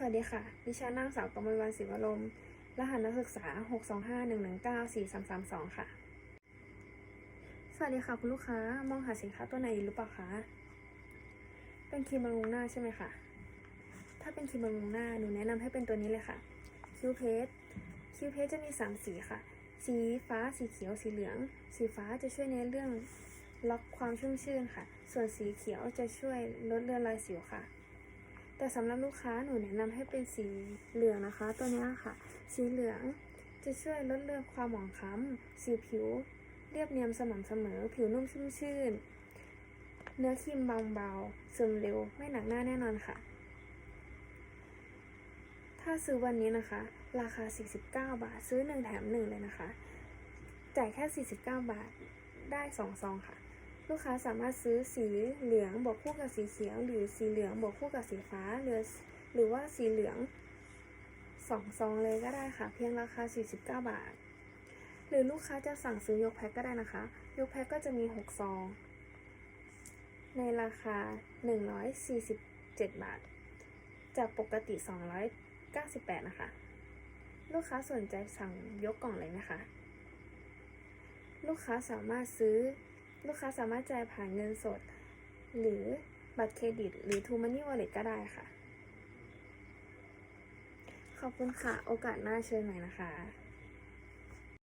สวัสดีค่ะ ดิฉันนางสาวกมลวันศิวลมรหัสนักศึกษา 62511943332 ค่ะ สวัสดีค่ะคุณลูกค้า มองหาสินค้าตัวไหนอยู่หรือเปล่าคะ เป็นครีมบำรุงหน้าใช่ไหมคะ ถ้าเป็นครีมบำรุงหน้า หนูแนะนำให้เป็นตัวนี้เลยค่ะ คิวเพสคิวเพสจะมี 3 สีค่ะ สีฟ้า สีเขียว สีเหลือง สีฟ้าจะช่วยในเรื่องล็อกความชุ่มชื่นค่ะ ส่วนสีเขียวจะช่วยลดเลือนรอยสิวค่ะ แต่สำหรับลูกค้าหนูแนะนำให้เป็นสีเหลืองนะคะ ตัวนี้ค่ะ สีเหลืองจะช่วยลดเลือนความหมองคล้ำสีผิว เรียบเนียนสม่ำเสมอ ผิวนุ่มชุ่มชื่น เนื้อครีมบางเบาซึมเร็วไม่หนักหน้าแน่นอนค่ะ ถ้าซื้อวันนี้นะคะ ราคา 49 บาท ซื้อ 1 แถม 1 เลยนะคะ จ่ายแค่ 49 บาทได้2ซองค่ะ ลูกค้าสามารถซื้อสีเหลืองบวกคู่กับสีเขียว หรือสีเหลืองบวกคู่กับสีฟ้าหรือหรือว่าสีเหลืองสองซองเลยก็ได้ค่ะ เพียงราคา 49 บาท หรือลูกค้าจะสั่งซื้อยกแพ็คก็ได้นะคะ ยกแพ็คก็จะมี 6 ซอง ในราคา 147 บาท จากปกติ 298 นะคะ ลูกค้าสนใจสั่งยกกล่องเลยไหมคะ ลูกค้าสามารถซื้อ ลูกค้าสามารถจ่ายผ่านเงินสด หรือบัตรเครดิต หรือ t ูมันนี่วอลเล็ก็ได้ค่ะ ขอบคุณค่ะ โอกาสหน้าเชิญใหม่นะคะ